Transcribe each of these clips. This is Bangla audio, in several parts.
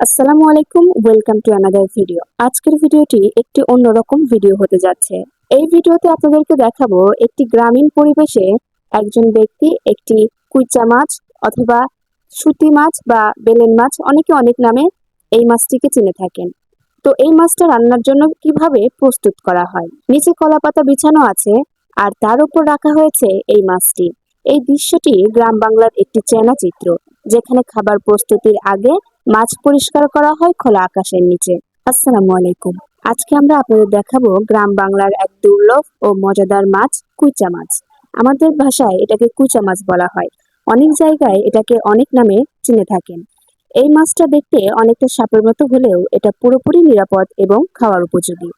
আসসালামু আলাইকুম ওয়েলকাম টু অ্যানাদার ভিডিও আজকের ভিডিওটি একটি অন্যরকম ভিডিও হতে যাচ্ছে। এই ভিডিওতে আপনাদেরকে দেখাবো একটি গ্রামীণ পরিবেশে একজন ব্যক্তি একটি কুইচা মাছ অথবা সুতি মাছ বা বেলেন মাছ, অনেকে অনেক নামে এই মাছটিকে চিনে থাকেন। তো এই মাছটা রান্নার জন্য কীভাবে প্রস্তুত করা হয়? নিচে কলা পাতা বিছানো আছে আর তার উপর রাখা হয়েছে এই মাছটি। এই দৃশ্যটি গ্রাম বাংলার একটি চেনা চিত্র যেখানে খাবার প্রস্তুতির আগে মাছ পরিষ্কার করা হয় খোলা আকাশের নিচে। আসসালামু আলাইকুম। আজকে আমরা আপনাদের দেখাবো গ্রাম বাংলার এক দুর্লভ ও মজাদার মাছ, কুইচা মাছ। আমাদের ভাষায় এটাকে কুচা মাছ বলা হয়। অনেক জায়গায় এটাকে অনেক নামে চিনে থাকেন। এই মাছটা দেখতে অনেকটা সাপের মতো হলেও এটা পুরোপুরি নিরাপদ এবং খাওয়ার উপযোগী।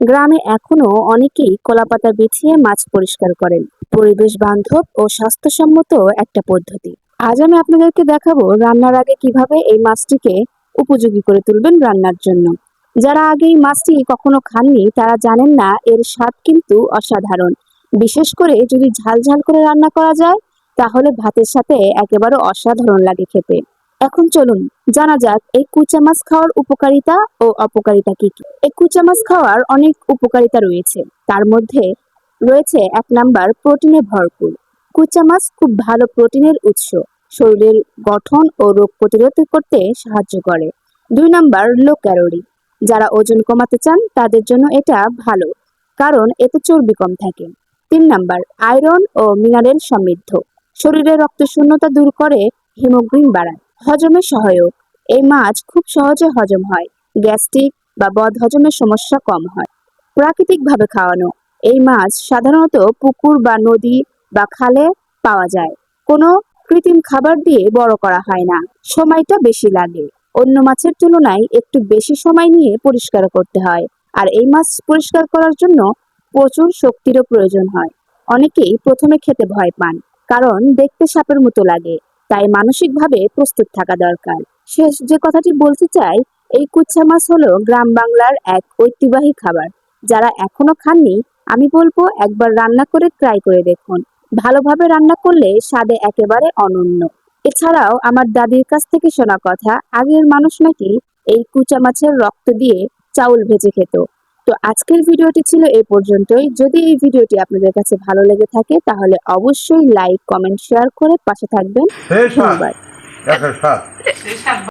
গ্রামে এখনও অনেকেই কলাপাতা বিছিয়ে মাছ পরিষ্কার করেন। পরিবেশ বান্ধব ও স্বাস্থ্যসম্মত একটা পদ্ধতি। আজ আমি আপনাদেরকে দেখাবো রান্নার আগে কীভাবে এই মাছটিকে উপযোগী করে তুলবেন রান্নার জন্য। যারা আগে এই মাছটি কখনো খাননি, তারা জানেন না এর স্বাদ কিন্তু অসাধারণ। বিশেষ করে যদি ঝাল ঝাল করে রান্না করা যায়, তাহলে ভাতের সাথে একেবারে অসাধারণ লাগে খেতে। এখন চলুন, জানা যাক এই কুচা মাছ খাওয়ার উপকারিতা ও অপকারিতা কি কি। এই কুচা মাছ খাওয়ার অনেক উপকারিতা রয়েছে। তার মধ্যে রয়েছে এক নাম্বার প্রোটিনে ভরপুর। কুচা মাছ খুব ভালো প্রোটিনের উৎস। শরীরের গঠন ও রোগ প্রতিরোধ করতে সাহায্য করে। দুই নাম্বার লো ক্যালোরি যারা ওজন কমাতে চান, তাদের জন্য এটা ভালো, কারণ এতে চর্বি কম থাকে। তিন নাম্বার আয়রন ও মিনারেল সমৃদ্ধ। শরীরে রক্ত শূন্যতা দূর করে হিমোগ্রিন বাড়ায়, হজমে সহায়ক। এই মাছ খুব সহজে হজম হয়, গ্যাস্ট্রিক বা বদ হজমের সমস্যা কম হয়। প্রাকৃতিকভাবে খাওয়ানো। এই মাছ সাধারণত পুকুর বা নদী বা খালে পাওয়া যায়। কোনো কৃত্রিম খাবার দিয়ে বড় করা হয় না। সময়টা বেশি লাগে। অন্য মাছের তুলনায় একটু বেশি সময় নিয়ে পরিষ্কার করতে হয়। আর এই মাছ পরিষ্কার করার জন্য প্রচুর শক্তিরও প্রয়োজন হয়। অনেকেই প্রথমে খেতে ভয় পান, কারণ দেখতে সাপের মতো লাগে, তাই মানসিকভাবে প্রস্তুত থাকা দরকার। শেষ যে কথাটি বলতে চাই, এই কুচ্ছা মাছ হলো গ্রাম বাংলার এক ঐতিহ্যবাহী খাবার। যারা এখনও খাননি, আমি বলব একবার রান্না করে ট্রাই করে দেখুন। ভালোভাবে রান্না করলে স্বাদে একেবারে অনন্য। এছাড়াও আমার দাদির কাছ থেকে শোনা কথা আগের মানুষ নাকি এই কুচা মাছের রক্ত দিয়ে চাউল ভেজে খেত। তো আজকের ভিডিওটি ছিল এই পর্যন্তই। যদি এই ভিডিওটি আপনাদের কাছে ভালো লেগে থাকে তাহলে অবশ্যই লাইক কমেন্ট শেয়ার করে পাশে থাকবেন। ধন্যবাদ।